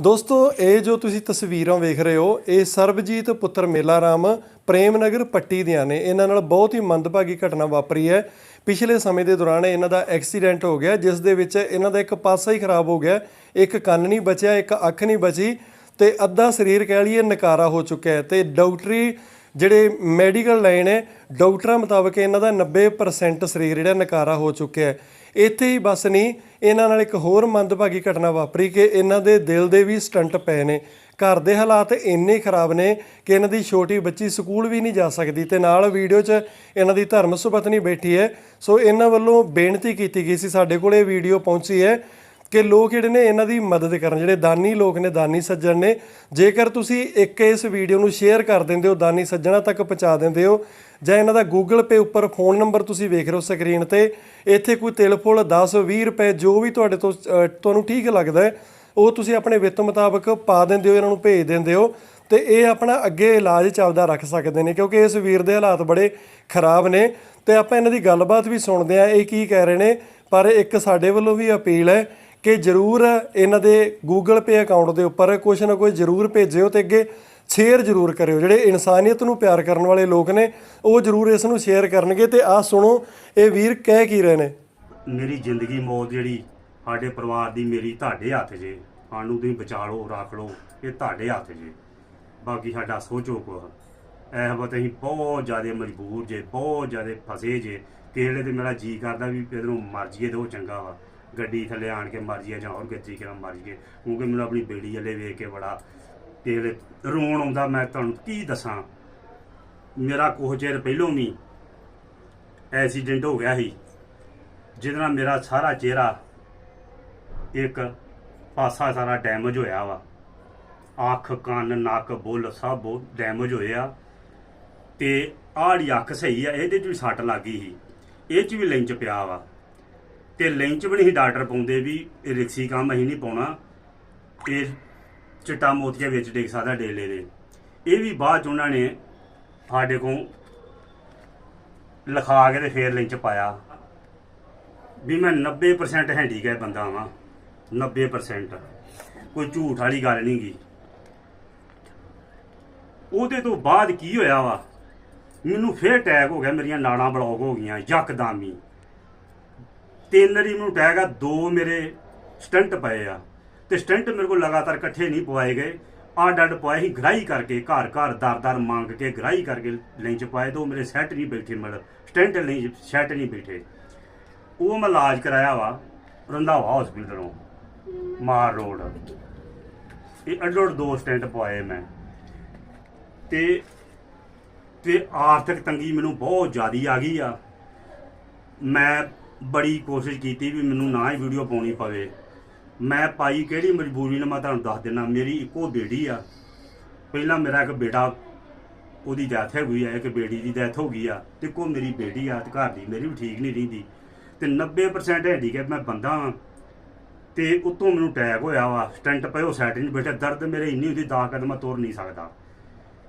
ਦੋਸਤੋ, ਇਹ ਜੋ ਤੁਸੀਂ ਤਸਵੀਰਾਂ ਵੇਖ ਰਹੇ ਹੋ, ਇਹ ਸਰਬਜੀਤ ਪੁੱਤਰ ਮੇਲਾ ਰਾਮ ਪ੍ਰੇਮ ਨਗਰ ਪੱਟੀ ਦੀਆਂ ਨੇ। ਇਹਨਾਂ ਨਾਲ ਬਹੁਤ ਹੀ ਮੰਦਭਾਗੀ ਘਟਨਾ ਵਾਪਰੀ ਹੈ। ਪਿਛਲੇ ਸਮੇਂ ਦੇ ਦੌਰਾਨ ਇਹਨਾਂ ਦਾ ਐਕਸੀਡੈਂਟ ਹੋ ਗਿਆ, ਜਿਸ ਦੇ ਵਿੱਚ ਇਹਨਾਂ ਦਾ ਇੱਕ ਪਾਸਾ ਹੀ ਖਰਾਬ ਹੋ ਗਿਆ। ਇੱਕ ਕੰਨ ਨਹੀਂ ਬਚਿਆ, ਇੱਕ ਅੱਖ ਨਹੀਂ ਬਚੀ ਤੇ ਅੱਧਾ ਸਰੀਰ ਕਹਿ ਲਈਏ ਨਕਾਰਾ ਹੋ ਚੁੱਕਿਆ ਹੈ ਤੇ ਡਾਕਟਰੀ ਜਿਹੜੇ ਮੈਡੀਕਲ ਲਾਈਨ ਹੈ, ਡਾਕਟਰਾਂ ਮੁਤਾਬਕ ਇਹਨਾਂ ਦਾ 90% ਸਰੀਰ ਜਿਹੜਾ ਨਕਾਰਾ ਹੋ ਚੁੱਕਿਆ ਹੈ। ਇੱਥੇ ਹੀ ਬਸ ਨਹੀਂ ਇਹਨਾਂ ਨਾਲ ਇੱਕ ਹੋਰ ਮੰਦਭਾਗੀ ਘਟਨਾ ਵਾਪਰੀ ਕਿ ਇਹਨਾਂ ਦੇ ਦਿਲ ਦੇ ਵੀ ਸਟੰਟ ਪਏ ਨੇ। ਘਰ ਦੇ ਹਾਲਾਤ ਇੰਨੇ ਖਰਾਬ ਨੇ ਕਿ ਇਹਨਾਂ ਦੀ ਛੋਟੀ ਬੱਚੀ ਸਕੂਲ ਵੀ ਨਹੀਂ ਜਾ ਸਕਦੀ ਤੇ ਨਾਲ ਵੀਡੀਓ 'ਚ ਇਹਨਾਂ ਦੀ ਧਰਮ ਸੁਪਤਨੀ ਬੈਠੀ ਹੈ। ਸੋ ਇਹਨਾਂ ਵੱਲੋਂ ਬੇਨਤੀ ਕੀਤੀ ਗਈ ਸੀ, ਸਾਡੇ ਕੋਲ ਇਹ ਵੀਡੀਓ ਪਹੁੰਚੀ ਹੈ। ਕਿ ਲੋਕ ਜਿਹੜੇ ਨੇ ਇਹਨਾਂ ਦੀ ਮਦਦ ਕਰਨ, ਜਿਹੜੇ ਦਾਨੀ ਲੋਕ ਨੇ, ਦਾਨੀ ਸੱਜਣ ਨੇ, ਜੇਕਰ ਤੁਸੀਂ ਇੱਕ ਇਸ ਵੀਡੀਓ ਨੂੰ ਸ਼ੇਅਰ ਕਰ ਦਿੰਦੇ ਹੋ, ਦਾਨੀ ਸੱਜਣਾ ਤੱਕ ਪਹੁੰਚਾ ਦਿੰਦੇ ਹੋ, ਜਾਂ ਇਹਨਾਂ ਦਾ Google Pay ਉੱਪਰ ਫੋਨ ਨੰਬਰ ਤੁਸੀਂ ਵੇਖ ਰਹੇ ਹੋ ਸਕਰੀਨ ਤੇ, ਇੱਥੇ ਕੋਈ ਤਿਲ ਫੁੱਲ 10 20 ਰੁਪਏ ਜੋ ਵੀ ਤੁਹਾਡੇ ਤੋਂ ਤੁਹਾਨੂੰ ਠੀਕ ਲੱਗਦਾ ਹੈ, ਉਹ ਤੁਸੀਂ ਆਪਣੇ ਵਿੱਤ ਮੁਤਾਬਕ ਪਾ ਦਿੰਦੇ ਹੋ, ਇਹਨਾਂ ਨੂੰ ਭੇਜ ਦਿੰਦੇ ਹੋ, ਤੇ ਇਹ ਆਪਣਾ ਅੱਗੇ ਇਲਾਜ ਚੱਲਦਾ ਰੱਖ ਸਕਦੇ ਨੇ, ਕਿਉਂਕਿ ਇਸ ਵੀਰ ਦੇ ਹਾਲਾਤ ਬੜੇ ਖਰਾਬ ਨੇ, ਤੇ ਆਪਾਂ ਇਹਨਾਂ ਦੀ ਗੱਲਬਾਤ ਵੀ ਸੁਣਦੇ ਆ ਇਹ ਕੀ ਕਹਿ ਰਹੇ ਨੇ, ਪਰ ਇੱਕ ਸਾਡੇ ਵੱਲੋਂ ਵੀ ਅਪੀਲ ਹੈ ਕਿ ਜਰੂਰ ਇਹਨਾਂ ਦੇ Google Pay ਅਕਾਊਂਟ ਦੇ ਉੱਪਰ ਕੁਝ ਨਾ ਕੁਝ ਜਰੂਰ ਭੇਜਿਓ ਤੇ ਅੱਗੇ ਸ਼ੇਅਰ ਜਰੂਰ ਕਰਿਓ। ਜਿਹੜੇ ਇਨਸਾਨੀਅਤ ਨੂੰ ਪਿਆਰ ਕਰਨ ਵਾਲੇ ਲੋਕ ਨੇ, ਉਹ ਜਰੂਰ ਇਸ ਨੂੰ ਸ਼ੇਅਰ ਕਰਨਗੇ ਤੇ ਆਹ ਸੁਣੋ, ਇਹ ਵੀਰ ਕਹਿ ਕੀ ਰਹੇ ਨੇ? ਮੇਰੀ ਜ਼ਿੰਦਗੀ ਮੌਤ ਜਿਹੜੀ ਸਾਡੇ ਪਰਿਵਾਰ ਦੀ ਮੇਰੀ ਤੁਹਾਡੇ ਹੱਥ 'ਚ ਸਾਨੂੰ ਤੁਸੀਂ ਬਚਾ ਲਓ ਰੱਖ ਲਓ ਇਹ ਤੁਹਾਡੇ ਹੱਥ 'ਚ ਬਾਕੀ ਸਾਡਾ ਸੋਚੋ ਕੋ ਇਹ ਵਕਤ ਅਸੀਂ ਬਹੁਤ ਜ਼ਿਆਦਾ ਮਜਬੂਰ ਜੇ, ਬਹੁਤ ਜ਼ਿਆਦਾ ਫਸੇ ਜੇ। ਕਿਹੜੇ ਤੇ ਮੇਰਾ ਜੀ ਕਰਦਾ ਵੀ ਇਧਰੋਂ ਮਰ ਜੀਏ ਤੇ ਉਹ ਚੰਗਾ ਵਾ। ਗੱਡੀ ਥੱਲੇ ਆਣ ਕੇ ਮਰ ਜੀਏ ਜਾਂ ਹੋਰ ਗੱਜੀ ਕਿਰਾ, ਮਰ ਜੀਏ ਕਿਉਂਕਿ ਮੈਨੂੰ ਆਪਣੀ ਬੇੜੀ ਵੱਲੇ ਵੇਖ ਕੇ ਬੜਾ ਤੇਲ ਰੋਣ ਆਉਂਦਾ, ਮੈਂ ਤੁਹਾਨੂੰ ਕੀ ਦੱਸਾਂ? ਮੇਰਾ ਕੁਝ ਚਿਰ ਪਹਿਲੋਂ ਵੀ ਐਕਸੀਡੈਂਟ ਹੋ ਗਿਆ ਸੀ, ਜਿਹਦੇ ਨਾਲ ਮੇਰਾ ਸਾਰਾ ਚਿਹਰਾ ਇੱਕ ਪਾਸਾ ਸਾਰਾ ਡੈਮੇਜ ਹੋਇਆ ਵਾ। ਅੱਖ, ਕੰਨ, ਨੱਕ, ਬੁੱਲ ਸਭ ਬਹੁਤ ਡੈਮੇਜ ਹੋਇਆ ਤੇ ਆੜੀ ਅੱਖ ਸਹੀ ਆ, ਇਹਦੇ 'ਚ ਵੀ ਸੱਟ ਲੱਗੀ ਸੀ। ਇਹ 'ਚ ਵੀ ਲਿੰਚ ਪਿਆ ਵਾ। ਤੇ ਲਿੰਚ ਵੀ ਨਹੀਂ ਡਾਕਟਰ ਪਾਉਂਦੇ ਵੀ ਇਹ ਰਿਕਸੀ ਕੰਮ ਅਸੀਂ ਨਹੀਂ ਪਾਉਣਾ। ਇਹ ਚਿੱਟਾ ਮੋਤੀਆ ਵਿੱਚ ਡਿੱਗ ਸਕਦਾ ਡੇਲੇ ਦੇ। ਇਹ ਵੀ ਬਾਅਦ ਚ ਉਹਨਾਂ ਨੇ ਸਾਡੇ ਕੋਲ ਲਿਖਾ ਕੇ ਤੇ ਫੇਰ ਲਿੰਚ ਪਾਇਆ ਵੀ ਮੈਂ 90% ਹੈਂਡੀਕੈਪ ਬੰਦਾ ਵਾਂ। 90% ਕੋਈ ਝੂਠ ਵਾਲੀ ਗੱਲ ਨਹੀਂ ਗੀ। ਉਹਦੇ ਤੋਂ ਬਾਅਦ ਕੀ ਹੋਇਆ ਵਾ? ਮੈਨੂੰ ਫੇਰ ਅਟੈਕ ਹੋ ਗਿਆ, ਮੇਰੀਆਂ ਨਾੜਾਂ ਬਲੌਕ ਹੋ ਗਈਆਂ, ਯਕਦਮ ਹੀ। ਤਿੰਨ ਰੀ ਮੈਨੂੰ ਅਟੈਕ ਆ ਦੋ ਮੇਰੇ ਸਟੰਟ ਪਏ ਆ। ਤੇ ਸਟੰਟ ਮੇਰੇ ਕੋਲ ਲਗਾਤਾਰ ਇਕੱਠੇ ਨਹੀਂ ਪਵਾਏ ਗਏ। ਆ ਅੱਡ ਪਵਾਏ ਹੀ ਗ੍ਰਾਈ ਕਰਕੇ, ਘਰ ਘਰ ਦਰ ਦਰ ਮੰਗ ਕੇ ਗ੍ਰਾਈ ਕਰਕੇ ਲੈਂਚ ਪਾਏ ਦੋ ਮੇਰੇ ਸੈੱਟ ਨਹੀਂ ਬੈਠੇ ਮਤਲਬ, ਸਟੰਟ ਨਹੀਂ ਸੈੱਟ ਨਹੀਂ ਬੈਠੇ ਉਹ ਮੈਂ ਇਲਾਜ ਕਰਾਇਆ ਵਾ, ਰੰਧਾਵਾ ਹਸਪੀਟਲੋਂ ਮਾਰ ਰੋਡ। ਇਹ ਅੱਡੋੜ ਦੋ ਸਟੈਂਟ ਪਵਾਏ ਮੈਂ। ਤੇ ਤੇ ਆਰਥਿਕ ਤੰਗੀ ਮੈਨੂੰ ਬਹੁਤ ਜ਼ਿਆਦੀ ਆ ਗਈ ਆ। ਮੈਂ ਬੜੀ ਕੋਸ਼ਿਸ਼ ਕੀਤੀ ਵੀ ਮੈਨੂੰ ਨਾ ਹੀ ਵੀਡੀਓ ਪਾਉਣੀ ਪਵੇ। ਮੈਂ ਪਾਈ ਕਿਹੜੀ ਮਜਬੂਰੀ ਨਾਲ ਮੈਂ ਤੁਹਾਨੂੰ ਦੱਸ ਦਿੰਦਾ ਮੇਰੀ ਇੱਕੋ ਬੇਟੀ ਆ। ਪਹਿਲਾਂ ਮੇਰਾ ਇੱਕ ਬੇਟਾ, ਉਹਦੀ ਡੈਥ ਹੋ ਗਈ ਹੈ ਇੱਕ ਬੇਟੀ ਦੀ ਡੈਥ ਹੋ ਗਈ ਆ, ਤੇ ਕੋ ਮੇਰੀ ਬੇਟੀ ਆ, ਤੇ ਘਰ ਦੀ ਮੇਰੀ ਵੀ ਠੀਕ ਨਹੀਂ ਰਹਿੰਦੀ। ਤੇ 90% ਹੈਂਡੀਕੈਪ ਮੈਂ ਬੰਦਾ ਹਾਂ ਤੇ ਉਤੋਂ ਮੈਨੂੰ ਅਟੈਕ ਹੋਇਆ ਵਾ, ਸਟੈਂਟ ਪਏ ਉਹ ਸਾਈਡ ਨਹੀਂ ਬੈਠਾ, ਦਰਦ ਮੇਰੇ ਇੰਨੀ ਹੁੰਦੀ ਦਾ ਕਦਮ ਮੈਂ ਤੁਰ ਨਹੀਂ ਸਕਦਾ।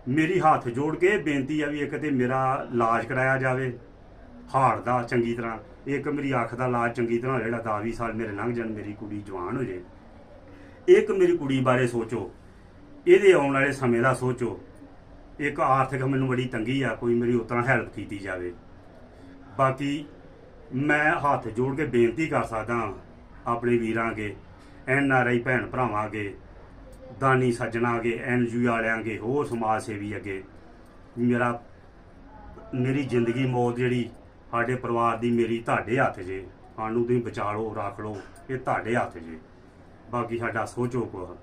ਮੇਰੀ ਹੱਥ ਜੋੜ ਕੇ ਬੇਨਤੀ ਆ ਵੀ ਇੱਕ ਤੇ ਮੇਰਾ ਇਲਾਜ ਕਰਾਇਆ ਜਾਵੇ ਹਾਰ ਦਾ ਚੰਗੀ ਤਰ੍ਹਾਂ। ਇੱਕ ਮੇਰੀ ਅੱਖ ਦਾ ਇਲਾਜ ਚੰਗੀ ਤਰ੍ਹਾਂ ਹੋ ਜਿਹੜਾ 10 ਸਾਲ ਮੇਰੇ ਲੰਘ ਜਾਣ, ਮੇਰੀ ਕੁੜੀ ਜਵਾਨ ਹੋ ਜੇ ਇੱਕ ਮੇਰੀ ਕੁੜੀ ਬਾਰੇ ਸੋਚੋ। ਇਹਦੇ ਆਉਣ ਵਾਲੇ ਸਮੇਂ ਦਾ ਸੋਚੋ। ਇੱਕ ਆਰਥਿਕ ਮੈਨੂੰ ਬੜੀ ਤੰਗੀ ਆ, ਕੋਈ ਮੇਰੀ ਉਤਨਾ ਹੈਲਪ ਕੀਤੀ ਜਾਵੇ। ਬਾਕੀ ਮੈਂ ਹੱਥ ਜੋੜ ਕੇ ਬੇਨਤੀ ਕਰ ਸਕਦਾ ਹਾਂ, ਆਪਣੇ ਵੀਰਾਂ ਅਗੇ, ਐਨ ਆਰ ਆਈ ਭੈਣ ਭਰਾਵਾਂ ਅਗੇ, ਦਾਨੀ ਸੱਜਣਾ ਅਗੇ, ਐਨ ਯੂ ਵਾਲਿਆਂ ਅਗੇ, ਹੋਰ ਸਮਾਜ ਸੇਵੀ ਅਗੇ। ਮੇਰਾ, ਮੇਰੀ ਜ਼ਿੰਦਗੀ ਮੌਤ ਜਿਹੜੀ ਸਾਡੇ ਪਰਿਵਾਰ ਦੀ ਮੇਰੀ ਤੁਹਾਡੇ ਹੱਥ ਜੇ। ਏ। ਸਾਨੂੰ ਤੁਸੀਂ ਬਚਾ ਲਓ ਰੱਖ ਲਓ, ਇਹ ਤੁਹਾਡੇ ਹੱਥ ਜੇ। ਬਾਕੀ ਸਾਡਾ ਸੋਚੋ ਕੋ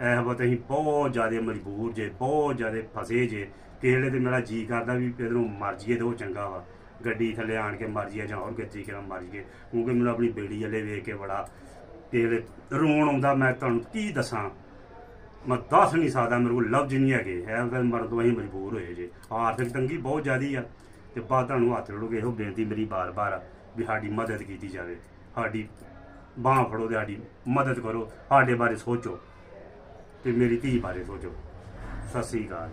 ਇਹ ਵਕਤ ਅਸੀਂ ਬਹੁਤ ਜ਼ਿਆਦਾ ਮਜਬੂਰ ਜੇ, ਬਹੁਤ ਜ਼ਿਆਦਾ ਫਸੇ ਜੇ। ਕਿਹੜੇ ਤੇ ਮੇਰਾ ਜੀ ਕਰਦਾ ਵੀ ਇਧਰੋਂ ਮਰ ਜੀਏ ਤੇ ਉਹ ਚੰਗਾ ਵਾ। ਗੱਡੀ ਥੱਲੇ ਆਣ ਕੇ ਮਰ ਜੀਏ ਜਾਂ ਹੋਰ ਕਿਤੇ ਕਿਰਾ ਮਰ ਜੀਏ ਕਿਉਂਕਿ ਮੈਨੂੰ ਆਪਣੀ ਬੇੜੀ ਵੱਲੇ ਵੇਖ ਕੇ ਬੜਾ ਕਿਹੜੇ ਰੋਣ ਆਉਂਦਾ ਮੈਂ ਤੁਹਾਨੂੰ ਕੀ ਦੱਸਾਂ। ਮੈਂ ਦੱਸ ਨਹੀਂ ਸਕਦਾ ਮੇਰੇ ਕੋਲ ਲਫ਼ਜ਼ ਨਹੀਂ ਹੈਗੇ। ਇਹ ਫਿਰ ਮਰਨ ਤੋਂ ਅਸੀਂ ਮਜਬੂਰ ਹੋਏ ਜੇ। ਆਰਥਿਕ ਤੰਗੀ ਬਹੁਤ ਜ਼ਿਆਦੀ ਆ। ਤੇ ਬਾਅਦ ਤੁਹਾਨੂੰ ਹੱਥ ਜੋੜੋਗੇ, ਇਹੋ ਬੇਨਤੀ ਮੇਰੀ ਬਾਰ-ਬਾਰ ਵੀ ਸਾਡੀ ਮਦਦ ਕੀਤੀ ਜਾਵੇ। ਸਾਡੀ ਬਾਹ ਫੜੋ ਤੇ ਸਾਡੀ ਮਦਦ ਕਰੋ। ਸਾਡੇ ਬਾਰੇ ਸੋਚੋ ਤੇ ਮੇਰੀ ਧੀ ਬਾਰੇ ਸੋਚੋ। ਸਤਿ ਸ੍ਰੀ ਅਕਾਲ।